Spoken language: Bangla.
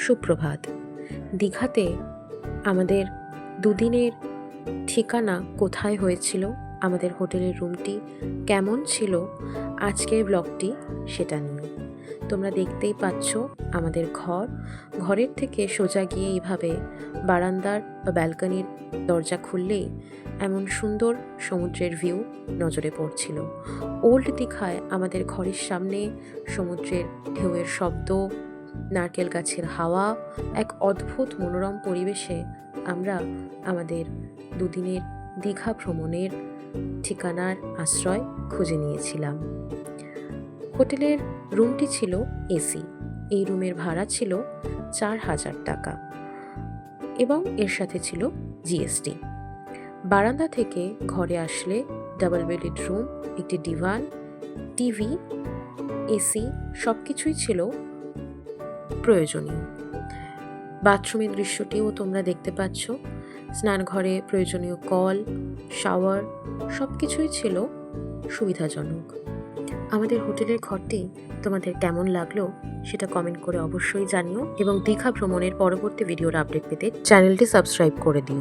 সুপ্রভাত। দীঘাতে আমাদের দুদিনের ঠিকানা কোথায় হয়েছিল, আমাদের হোটেলের রুমটি কেমন ছিল, আজকের ব্লগটি সেটা নিয়ে। তোমরা দেখতেই পাচ্ছ আমাদের ঘর। ঘরের থেকে সোজা গিয়ে এইভাবে বারান্দার বা ব্যালকনির দরজা খুললেই এমন সুন্দর সমুদ্রের ভিউ নজরে পড়ছিল। ওল্ড দীঘায় আমাদের ঘরের সামনে সমুদ্রের ঢেউয়ের শব্দ নারকেল গাছের হাওয়া, এক অদ্ভুত মনোরম পরিবেশে আমরা আমাদের দুদিনের দীঘা ভ্রমণের ঠিকানার আশ্রয় খুঁজে নিয়েছিলাম। হোটেলের রুমটি ছিল এসি। এই রুমের ভাড়া ছিল চার হাজার টাকা এবং এর সাথে ছিল জিএসটি। বারান্দা থেকে ঘরে আসলে ডাবল বেডেড রুম, একটি ডিভান, টিভি, এসি সব কিছুই ছিল প্রয়োজনীয়। বাথরুমের দৃশ্যটিও তোমরা দেখতে পাচ্ছ। স্নানঘরে প্রয়োজনীয় কল, শাওয়ার সব কিছুই ছিল সুবিধাজনক। আমাদের হোটেলের ঘরটি তোমাদের কেমন লাগল সেটা কমেন্ট করে অবশ্যই জানিও এবং দীঘা ভ্রমণের পরবর্তী ভিডিওর আপডেট পেতে চ্যানেলটি সাবস্ক্রাইব করে দিও।